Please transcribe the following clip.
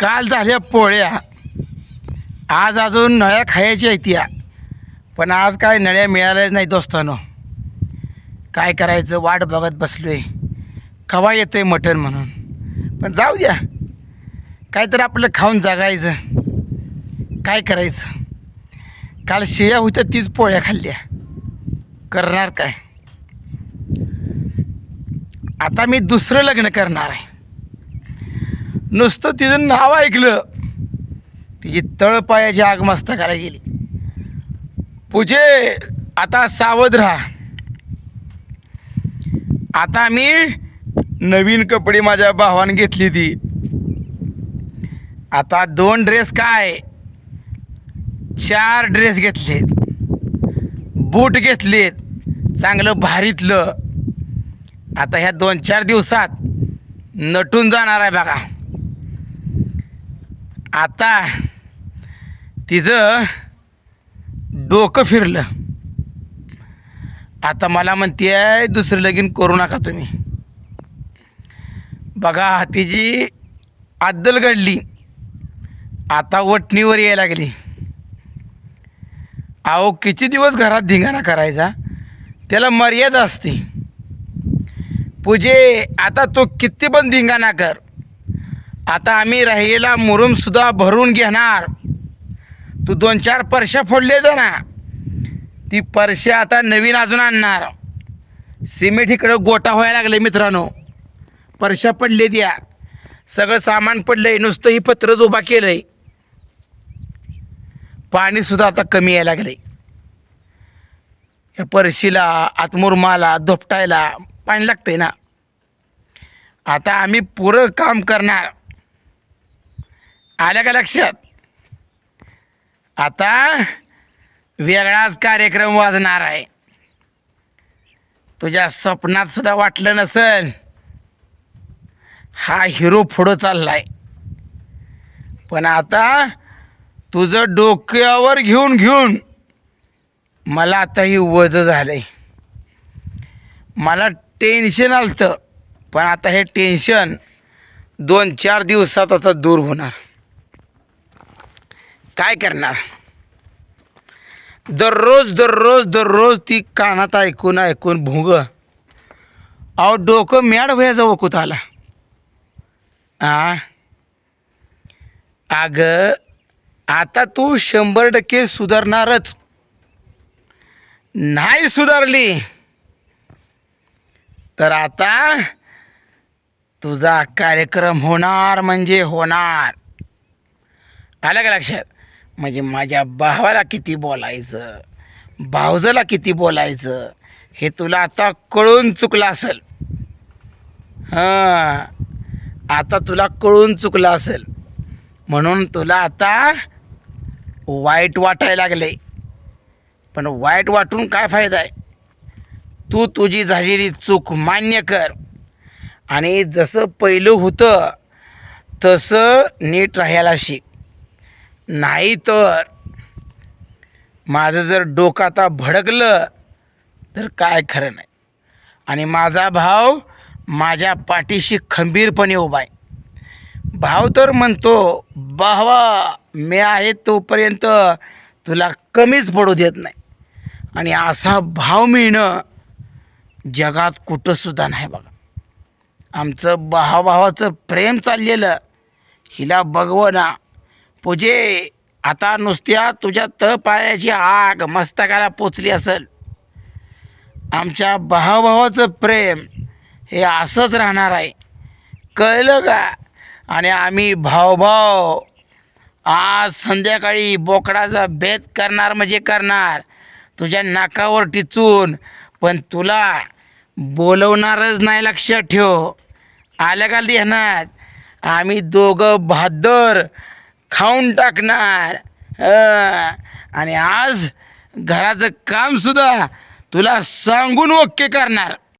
काल झाल्या पोळ्या. आज अजून नळ्या खायच्या आहेत या पण आज काय नळ्या मिळाल्याच नाही दोस्तानो. काय करायचं? वाट बघत बसलो बसलोय. कवा आहे मटण म्हणून? पण जाऊ द्या. काहीतरी आपलं खाऊन जगायचं. काय करायचं? काल शिया होत्या तीच पोळ्या खाल्ल्या. करणार काय? आता मी दुसरं लग्न करणार आहे. नुसतं तिचं नाव ऐकलं. तिची तळपायाची आग मस्तकाला गेली. पूजे आता सावध राहा. आता मी नवीन कपडे माझ्या भावाने घेतली ती. आता दोन ड्रेस काय? चार ड्रेस घेतलेत. बूट घेतलेत. चांगलं भारीतलं. आता ह्या दोन चार दिवसात नटून जाणार आहे बघा. आता तिचं डोकं फिरलं. आता मला म्हणते आहे दुसरं लगीन करू नका तुम्ही. बघा तिची आद्दल घडली. आता वटणीवर यायला लागली. अहो किती दिवस घरात धिंगाणा करायचा? त्याला मर्यादा असते. पूजे आता तो किती पण धिंगाणा कर. आता आम्ही राहिलेला मुरुमसुद्धा भरून घेणार. तू दोन चार परश्या फोडले तर ना ती परश्या आता नवीन अजून आणणार. सिमेंट इकडं गोटा व्हायला लागले मित्रांनो. परश्या पडले द्या सगळं सामान पडलंय नुसतं ही पत्रच उभा केलंय. पाणीसुद्धा आता कमी यायला लागलंय. या परशीला आतमुरमाला धोपटायला पाणी लागतंय ना. आता आम्ही पुरं काम करणार. आल्या का लक्षात? आता वेगळाच कार्यक्रम वाजणार आहे. तुझ्या स्वप्नात सुद्धा वाटलं नसेल हा हिरो पुढं चाललाय. पण आता तुझं डोक्यावर घेऊन घेऊन मला आता ही वज झालंय. मला टेन्शन आलतं पण आता हे टेन्शन दोन चार दिवसात आता दूर होणार. काय करणार? दररोज दररोज दररोज ती कानात ऐकून ऐकून भुंग. अहो डोकं मॅड व्हायचं ओकूत आला आ? आता तू शंभर टक्के सुधारणारच. नाही सुधारली. तर आता तुझा कार्यक्रम होणार म्हणजे होणार. आलं का लक्षात? म्हणजे माझ्या भावाला किती बोलायचं? भावजाला किती बोलायचं? हे तुला आता कळून चुकलं असेल. हां. आता तुला कळून चुकलं असेल. म्हणून तुला आता वाईट वाटायला लागले. पण वाईट वाटून काय फायदा आहे? तू तुझी झालेली चूक मान्य कर. आणि जसं पहिलं होतं तसं नीट राहायला शिक. नाही तर. माझं जर डोकं आता भडकलं तर काय खरं नाही. आणि माझा भाव माझ्या पाठीशी खंबीरपणे उभा आहे. भाव तर म्हणतो भावा मी आहे तोपर्यंत तुला कमीच पडू देत नाही. आणि असा भाव मिळणं जगात कुठंसुद्धा नाही बघा. आमचं भावाभावाचं प्रेम चाललेलं हिला बघवना पूजे आता नुसत्या तुझ्या तळपायाची आग मस्तकाला पोचली असेल. आमच्या भावाभावाचं प्रेम हे असंच राहणार आहे. कळलं का? आणि आम्ही भावभाव आज संध्याकाळी बोकडाचा भेद करणार म्हणजे करणार. तुझ्या नाकावर टिचून पण तुला बोलवणारच नाही लक्षात ठेव. आल्या का ध्यानात. आम्ही दोघं भादर खाऊन टाकणार. आणि आज घराचं कामसुद्धा तुला सांगून ओके करणार.